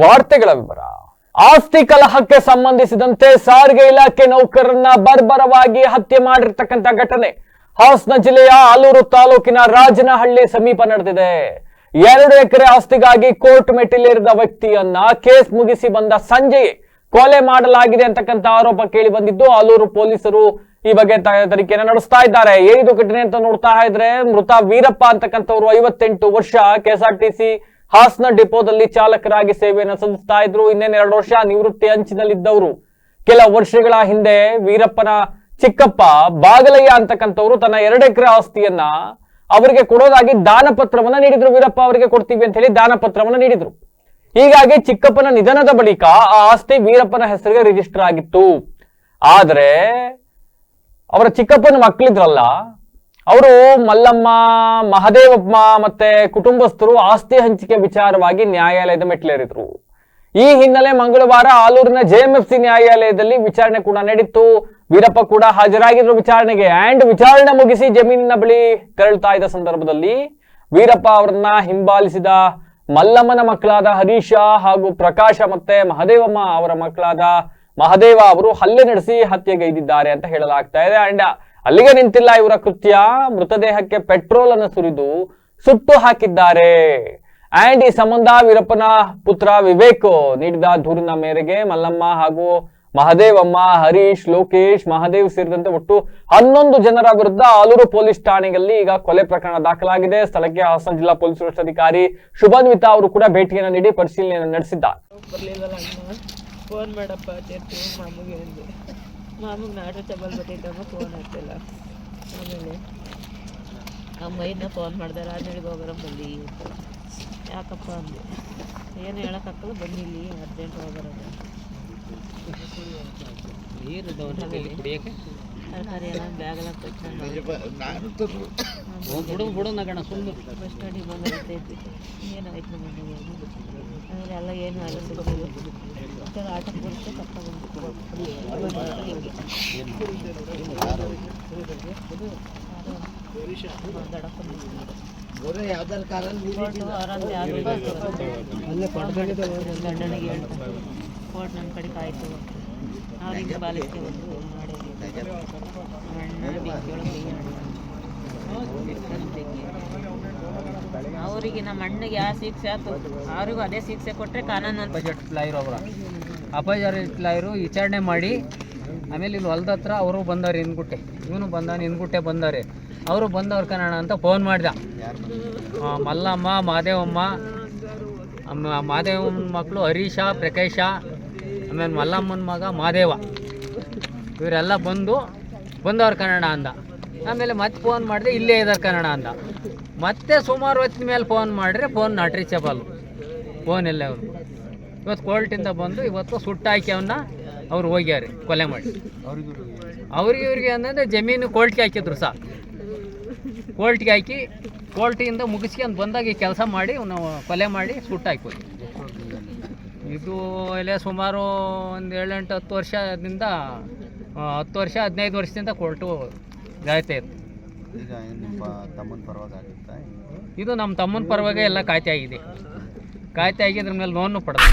ವಾರ್ತೆಗಳ ವಿವರ. ಆಸ್ತಿ ಕಲಹಕ್ಕೆ ಸಂಬಂಧಿಸಿದಂತೆ ಸಾರಿಗೆ ಇಲಾಖೆ ನೌಕರರನ್ನ ಬರ್ಬರವಾಗಿ ಹತ್ಯೆ ಮಾಡಿರ್ತಕ್ಕಂಥ ಘಟನೆ ಹಾಸನ ಜಿಲ್ಲೆಯ ಆಲೂರು ತಾಲೂಕಿನ ರಾಜನಹಳ್ಳಿ ಸಮೀಪ ನಡೆದಿದೆ. ಎರಡು ಎಕರೆ ಆಸ್ತಿಗಾಗಿ ಕೋರ್ಟ್ ಮೆಟ್ಟಿಲೇರಿದ ವ್ಯಕ್ತಿಯನ್ನ ಕೇಸ್ ಮುಗಿಸಿ ಬಂದ ಸಂಜೆಯೇ ಕೊಲೆ ಮಾಡಲಾಗಿದೆ ಅಂತಕ್ಕಂಥ ಆರೋಪ ಕೇಳಿ ಬಂದಿದ್ದು ಆಲೂರು ಪೊಲೀಸರು ಈ ಬಗ್ಗೆ ತನಿಖೆಯನ್ನು ನಡೆಸ್ತಾ ಇದ್ದಾರೆ. ಏನಿದು ಘಟನೆ ಅಂತ ನೋಡ್ತಾ ಇದ್ರೆ ಮೃತ ವೀರಪ್ಪ ಅಂತಕ್ಕಂಥವ್ರು ಐವತ್ತೆಂಟು ವರ್ಷ, ಕೆಎಸ್ಆರ್ಟಿಸಿ ಹಾಸನ ಡಿಪೋದಲ್ಲಿ ಚಾಲಕರಾಗಿ ಸೇವೆಯನ್ನು ಸಲ್ಲಿಸ್ತಾ ಇದ್ರು. ಇನ್ನೇನು ಎರಡು ವರ್ಷ ನಿವೃತ್ತಿ ಅಂಚಿನಲ್ಲಿದ್ದವರು ಕೆಲ ವರ್ಷಗಳ ಹಿಂದೆ ವೀರಪ್ಪನ ಚಿಕ್ಕಪ್ಪ ಬಾಗಲಯ್ಯ ಅಂತಕ್ಕಂಥವ್ರು ತನ್ನ ಎರಡು ಎಕರೆ ಆಸ್ತಿಯನ್ನ ಅವರಿಗೆ ಕೊಡೋದಾಗಿ ದಾನ ಪತ್ರವನ್ನ ನೀಡಿದ್ರು. ವೀರಪ್ಪ ಅವರಿಗೆ ಕೊಡ್ತೀವಿ ಅಂತ ಹೇಳಿ ದಾನ ಪತ್ರವನ್ನ ನೀಡಿದ್ರು. ಹೀಗಾಗಿ ಚಿಕ್ಕಪ್ಪನ ನಿಧನದ ಬಳಿಕ ಆ ಆಸ್ತಿ ವೀರಪ್ಪನ ಹೆಸರಿಗೆ ರಿಜಿಸ್ಟರ್ ಆಗಿತ್ತು. ಆದ್ರೆ ಅವರ ಚಿಕ್ಕಪ್ಪನ ಮಕ್ಕಳಿದ್ರಲ್ಲ ಅವರು ಮಲ್ಲಮ್ಮ ಮಹದೇವಮ್ಮ ಮತ್ತೆ ಕುಟುಂಬಸ್ಥರು ಆಸ್ತಿ ಹಂಚಿಕೆ ವಿಚಾರವಾಗಿ ನ್ಯಾಯಾಲಯದ ಮೆಟ್ಲೇರಿದ್ರು ಈ ಹಿನ್ನೆಲೆ ಮಂಗಳವಾರ ಆಲೂರಿನ ಜೆಎಂಎಫ್ಸಿ ನ್ಯಾಯಾಲಯದಲ್ಲಿ ವಿಚಾರಣೆ ಕೂಡ ನಡೀತು. ವೀರಪ್ಪ ಕೂಡ ಹಾಜರಾಗಿದ್ರು ವಿಚಾರಣೆಗೆ. ಆ್ಯಂಡ್ ವಿಚಾರಣೆ ಮುಗಿಸಿ ಜಮೀನಿನ ಬಳಿ ತೆರಳುತ್ತಾ ಇದ್ದ ಸಂದರ್ಭದಲ್ಲಿ ವೀರಪ್ಪ ಅವರನ್ನ ಹಿಂಬಾಲಿಸಿದ ಮಲ್ಲಮ್ಮನ ಮಕ್ಕಳಾದ ಹರೀಶ ಹಾಗೂ ಪ್ರಕಾಶ ಮತ್ತೆ ಮಹದೇವಮ್ಮ ಅವರ ಮಕ್ಕಳಾದ ಮಹದೇವ ಅವರು ಹಲ್ಲೆ ನಡೆಸಿ ಹತ್ಯೆಗೈದಿದ್ದಾರೆ ಅಂತ ಹೇಳಲಾಗ್ತಾ ಇದೆ. ಅಂಡ್ ಅಲ್ಲಿಗೆ ನಿಂತಿಲ್ಲ ಇವರ ಕೃತ್ಯ. ಮೃತದೇಹಕ್ಕೆ ಪೆಟ್ರೋಲ್ ಅನ್ನು ಸುರಿದು ಸುಟ್ಟು ಹಾಕಿದ್ದಾರೆ. ಅಂಡ್ ಈ ಸಂಬಂಧ ವೀರಪ್ಪನ ಪುತ್ರ ವಿವೇಕ್ ನೀಡಿದ ದೂರಿನ ಮೇರೆಗೆ ಮಲ್ಲಮ್ಮ ಹಾಗೂ ಮಹದೇವಮ್ಮ, ಹರೀಶ್, ಲೋಕೇಶ್, ಮಹದೇವ್ ಸೇರಿದಂತೆ ಒಟ್ಟು ಹನ್ನೊಂದು ಜನರ ವಿರುದ್ಧ ಆಲೂರು ಪೊಲೀಸ್ ಠಾಣೆಯಲ್ಲಿ ಈಗ ಕೊಲೆ ಪ್ರಕರಣ ದಾಖಲಾಗಿದೆ. ಸ್ಥಳಕ್ಕೆ ಹಾಸನ ಜಿಲ್ಲಾ ಪೊಲೀಸ್ ವರಿಷ್ಠಾಧಿಕಾರಿ ಶುಭನ್ವಿತಾ ಅವರು ಕೂಡ ಭೇಟಿಯನ್ನು ನೀಡಿ ಪರಿಶೀಲನೆ ನಡೆಸಿದ್ದಾರೆ. ಮಾಮಗೆ ನಾಟು ಚಬಲ್ ಬಟ್ಟಿದ್ದಮ್ಮ ಫೋನ್ ಆಗ್ತಿಲ್ಲ ಆಮೇಲೆ ಅಮ್ಮ ಇನ್ನ ಫೋನ್ ಮಾಡ್ದೆ ರಾಜನಳ್ಳಿಗೆ ಹೋಗೋರ ಬಂದು ಯಾಕಪ್ಪ ಅಂದೆ. ಏನು ಹೇಳೋಕ್ಕಾಗಲ್ಲ ಬಂದಿಲ್ಲಿ ಅರ್ಜೆಂಟ್ ಹೋಗೋರ. ತರಕಾರಿ ಎಲ್ಲ ಬ್ಯಾಗೆಲ್ಲ ಬಿಡು ಬಿಡು ನಗಣ ಸುಮ್ಮನೆ ಬಸ್ ಸ್ಟ್ಯಾಂಡಿಗೆ ಬಂದು ಬರ್ತೈತಿ ಏನಾಯ್ತು ಆಮೇಲೆ ಎಲ್ಲ ಏನು ಆಗಲ್ಲ ಆಟಕ್ಕೆ ಬರುತ್ತೆ ಗಂಡನಿಗೆ ಹೇಳ್ತಾರೆ ಕೋರ್ಟ್ ನನ್ನ ಕಡೆ ಕಾಯ್ತು ಹಿಂಗೆ? ಒಂದು ಅವರಿಗೆ ನಮ್ಮ ಅಣ್ಣಗೆ ಯಾವ ಶಿಕ್ಷೆ ಆಯ್ತು ಅವ್ರಿಗೂ ಅದೇ ಶಿಕ್ಷೆ ಕೊಟ್ಟರೆ ಕಾನೂನು ಬಜೆಟ್ ಲಾಯರ್ ಅವರ ಇರು ವಿಚಾರಣೆ ಮಾಡಿ, ಆಮೇಲೆ ಇಲ್ಲಿ ಹೊಲ್ದ ಹತ್ರ ಅವರು ಬಂದವ್ರು ಇನ್ಗುಟ್ಟೆ ಇವನು ಬಂದಾನ ಇನ್ಗುಟ್ಟೆ ಬಂದವ್ರೆ ಅವರು ಬಂದವ್ರು ಕನ್ನಡ ಅಂತ ಫೋನ್ ಮಾಡ್ದ. ಮಲ್ಲಮ್ಮ, ಮಾದೇವಮ್ಮ ಮಾದೇವಮ್ಮನ ಮಕ್ಕಳು ಹರೀಶ, ಪ್ರಕಾಶ, ಆಮೇಲೆ ಮಲ್ಲಮ್ಮನ ಮಗ ಮಾದೇವ. ಇವರೆಲ್ಲ ಬಂದು ಬಂದವ್ರು ಕನ್ನಡ ಅಂದ. ಆಮೇಲೆ ಮತ್ತೆ ಫೋನ್ ಮಾಡಿದೆ, ಇಲ್ಲೇ ಇದ್ದಾರೆ ಕನ್ನಡ ಅಂದ. ಮತ್ತೆ ಸುಮಾರು ಹೊತ್ತಿನ ಮೇಲೆ ಫೋನ್ ಮಾಡಿದ್ರೆ ಫೋನ್ ನಾಟ್ ರೀಚಬಲ್ ಫೋನ್ ಎಲ್ಲ ಅವರು ಇವತ್ತು ಕೋರ್ಟಿಂದ ಬಂದು ಇವತ್ತು ಸುಟ್ಟಾಕಿ ಅವನ್ನ ಅವ್ರು ಹೋಗ್ಯಾರೆ ಕೊಲೆ ಮಾಡಿ. ಅವ್ರಿಗೆ ಇವ್ರಿಗೆ ಅಂದರೆ ಜಮೀನು ಕೋರ್ಟ್ಗೆ ಹಾಕಿದ್ರು ಸಹ ಕೋರ್ಟ್ಗೆ ಹಾಕಿ ಕೋರ್ಟಿಂದ ಮುಗಿಸ್ಕೊಂಡು ಬಂದಾಗ ಈ ಕೆಲಸ ಮಾಡಿ ನಾವು ಕೊಲೆ ಮಾಡಿ ಸುಟ್ಟಾಕಿ ಇದು ಇಲ್ಲೇ ಸುಮಾರು ಒಂದು ಏಳೆಂಟು ಹತ್ತು ವರ್ಷದಿಂದ ಹತ್ತು ವರ್ಷ ಹದಿನೈದು ವರ್ಷದಿಂದ ಕೋರ್ಟು ಗಾಯತೆ ಇತ್ತು. ಈಗ ನಿಮ್ಮ ತಮ್ಮನ ಪರವಾಗಿ ಆಗುತ್ತಾ? ಇದು ನಮ್ಮ ತಮ್ಮನ ಪರವಾಗಿ ಎಲ್ಲ ಕಾಯ್ತೆ ಆಗಿದೆ. ಕಾಯ್ತೆ ಆಗಿದ್ರ ಮೇಲೆ ಲೋನು ಪಡೆದ